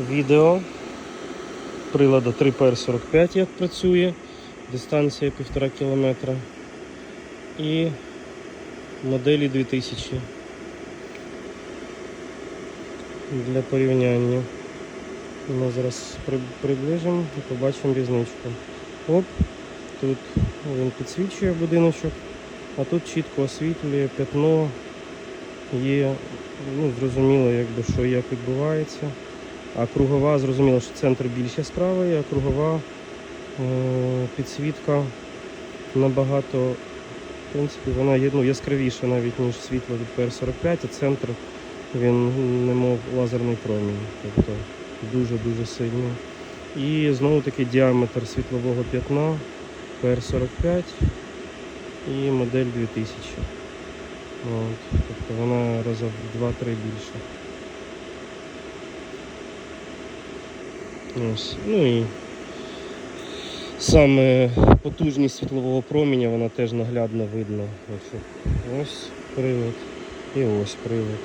відео прилада 3PR45, як працює, дистанція 1,5 км і моделі 2000 для порівняння. Ми зараз при- приближимо і побачимо різничку. Оп, тут він підсвічує будиночок, а тут чітко освітлює п'ятно, є ну, зрозуміло, якби, що як відбувається. А кругова, зрозуміло, що центр більш яскравий, а кругова е, підсвітка набагато, в принципі, вона ну, яскравіша навіть, ніж світло від PR45, а центр він немов лазерний промінь. Тобто дуже-дуже сильний. І знову таки діаметр світлового п'ятна PR45 і модель 2000. От, тобто вона раза в 2-3 більше. Ось. Ну і саме потужність світлового проміння вона теж наглядно видно. Ось прилад і ось прилад.